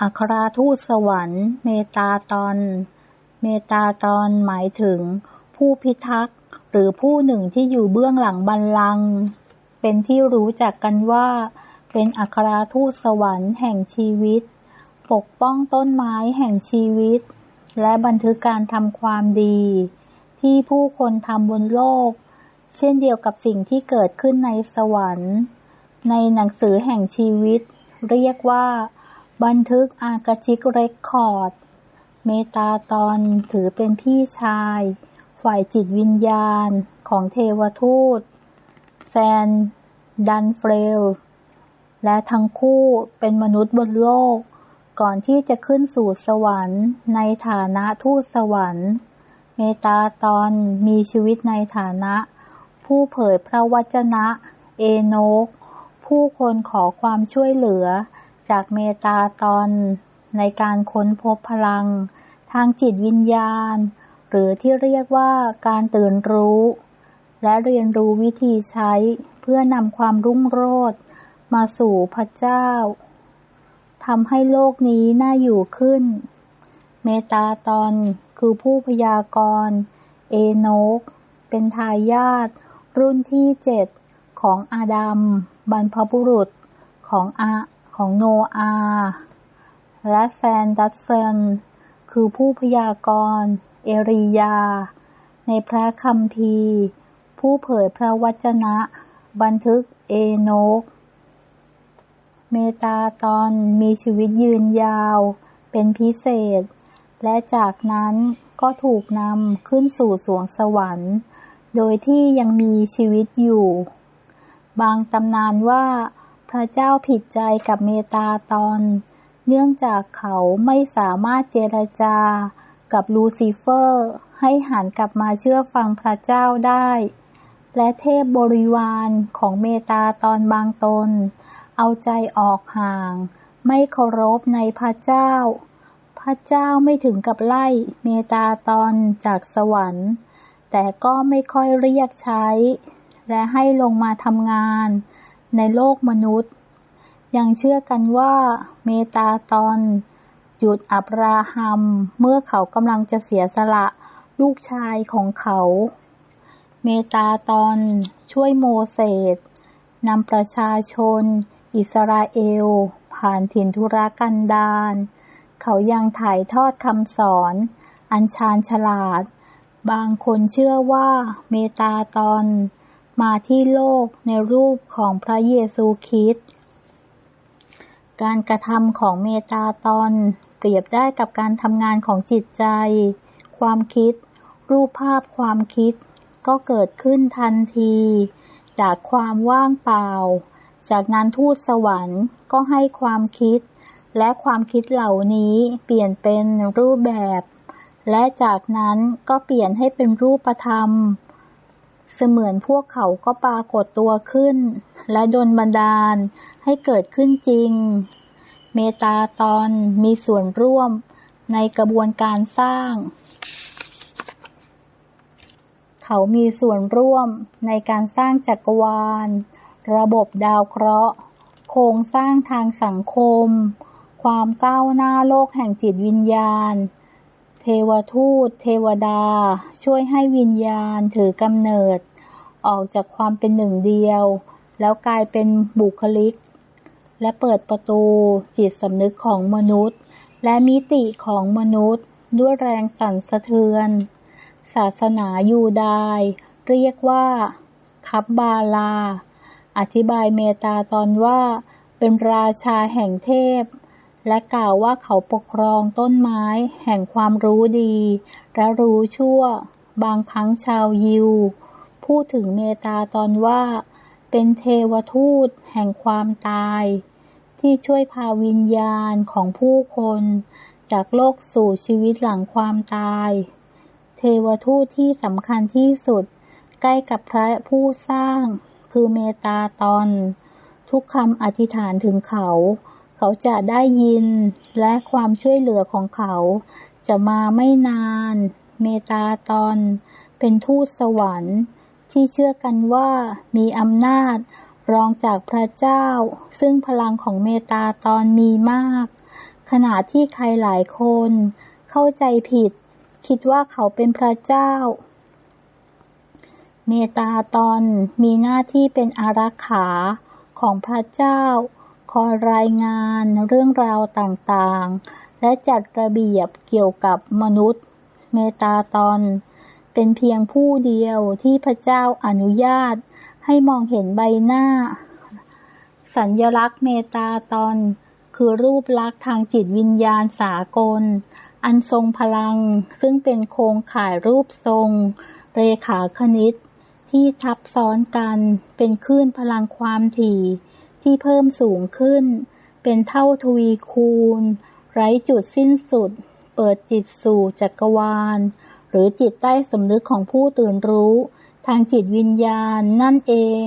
อัคราทูตสวรรค์ เมตาตอน เมตาตอนหมายถึง ผู้พิทักษ์ หรือผู้หนึ่งที่อยู่เบื้องหลังบัลลังก์เป็นที่รู้จักกันว่า เป็นอัคราทูตสวรรค์แห่งชีวิต ปกป้องต้นไม้แห่งชีวิต และบันทึกการทำความดี ที่ผู้คนทำบนโลก เช่นเดียวกับสิ่งที่เกิดขึ้นในสวรรค์ ในหนังสือแห่งชีวิต เรียกว่า บันทึกอากาชิกเรคคอร์ด เมตาตอนถือเป็นพี่ชาย ฝ่ายจิตวิญญาณของเทวทูต แซน ดันเฟล และทั้งคู่เป็นมนุษย์บนโลก ก่อนที่จะขึ้นสู่สวรรค์ ในฐานะทูตสวรรค์ เมตาตอนมีชีวิตในฐานะ ผู้เผยพระวจนะ เอโนก ผู้คนขอความช่วยเหลือ จากเมตาตอนในการค้นพบพลัง ทางจิตวิญญาณ หรือที่เรียกว่าการตื่นรู้ และเรียนรู้วิธีใช้เพื่อนำความรุ่งโรจน์มาสู่พระเจ้าทำให้โลกนี้น่าอยู่ขึ้น เมตาตอนคือผู้พยากรณ์เอโนก เป็นทายาทรุ่นที่เจ็ดของอาดัมบรรพบุรุษของอา ของโนอาและแซนดัตเฟนคือผู้พยากรณ์ เอริยา ในพระคัมภีร์ ผู้เผยพระวจนะ บันทึกเอโนก เมตาตอนมีชีวิตยืนยาว เป็นพิเศษ และจากนั้นก็ถูกนำขึ้นสู่สวงสวรรค์ โดยที่ยังมีชีวิตอยู่ บางตำนานว่า พระเจ้าผิดใจกับเมตาตอน เนื่องจากเขาไม่สามารถเจรจากับลูซิเฟอร์ ให้หันกลับมาเชื่อฟังพระเจ้าได้ และเทพบริวารของเมตาตอนบางตน เอาใจออกห่าง ไม่เคารพในพระเจ้า พระเจ้าไม่ถึงกับไล่เมตาตอนจากสวรรค์ แต่ก็ไม่ค่อยเรียกใช้ และให้ลงมาทำงาน ในโลกมนุษย์ ยังเชื่อกันว่าเมตาตอน หยุดอับราฮัม เมื่อเขากำลังจะเสียสละลูกชายของเขา เมตาตอนช่วยโมเสสนำประชาชน อิสราเอล ผ่านถิ่นทุรกันดารเขายังถ่ายทอดคำสอน อัญชานฉลาด บางคนเชื่อว่าเมตาตอน มาที่โลกในรูปของพระเยซูคริสต์การกระทำของเมตาตอนเปรียบได้กับการทำงานของจิตใจ ความคิด รูปภาพความคิด ก็เกิดขึ้นทันที จากความว่างเปล่า จากนั้นทูตสวรรค์ก็ให้ความคิด และความคิดเหล่านี้เปลี่ยนเป็นรูปแบบ และจากนั้นก็เปลี่ยนให้เป็นรูปธรรม เสมือนพวกเขาก็ปรากฏตัวขึ้น และดนบันดาลให้เกิดขึ้นจริง เมตาตอนมีส่วนร่วมในกระบวนการสร้าง เขามีส่วนร่วมในการสร้างจักรวาล ระบบดาวเคราะห์ โครงสร้างทางสังคม ความก้าวหน้าโลกแห่งจิตวิญญาณ เทวทูต เทวดา ช่วยให้วิญญาณถือกำเนิด ออกจากความเป็นหนึ่งเดียว แล้วกลายเป็นบุคลิก และเปิดประตูจิตสำนึกของมนุษย์ และมิติของมนุษย์ด้วยแรงสั่นสะเทือน ศาสนายูดายเรียกว่าคับบาลา อธิบายเมตาตอนว่าเป็นราชาแห่งเทพ และกล่าวว่าเขาปกครองต้นไม้แห่งความรู้ดี และรู้ชั่ว บางครั้งชาวยิว พูดถึงเมตาตอนว่า เป็นเทวทูตแห่งความตาย ที่ช่วยพาวิญญาณของผู้คน จากโลกสู่ชีวิตหลังความตาย เทวทูตที่สำคัญที่สุด ใกล้กับพระผู้สร้าง คือเมตาตอน ทุกคำอธิษฐานถึงเขา เขาจะได้ยินและความช่วยเหลือของเขา จะมาไม่นาน เมตาตอน เป็นทูตสวรรค์ ที่เชื่อกันว่ามีอำนาจ รองจากพระเจ้า ซึ่งพลังของเมตาตอนมีมาก ขณะที่ใครหลายคน เข้าใจผิด คิดว่าเขาเป็นพระเจ้า เมตาตอนมีหน้าที่เป็นอารักขาของพระเจ้า คอยรายงานเรื่องราวต่างๆ และจัดระเบียบเกี่ยวกับมนุษย์ เมตาตอน เป็นเพียงผู้เดียวที่พระเจ้าอนุญาตให้มองเห็นใบหน้า สัญญลักษณ์เมตาตอน คือรูปลักษณ์ทางจิตวิญญาณสากล อันทรงพลังซึ่งเป็นโครงข่ายรูปทรง เรขาคณิต ที่ทับซ้อนกันเป็นคลื่นพลังความถี่ ที่เพิ่มสูงขึ้น เป็นเท่าทวีคูณ ไร้จุดสิ้นสุด เปิดจิตสู่จักรวาล หรือจิตใต้สำนึกของผู้ตื่นรู้ ทางจิตวิญญาณนั่นเอง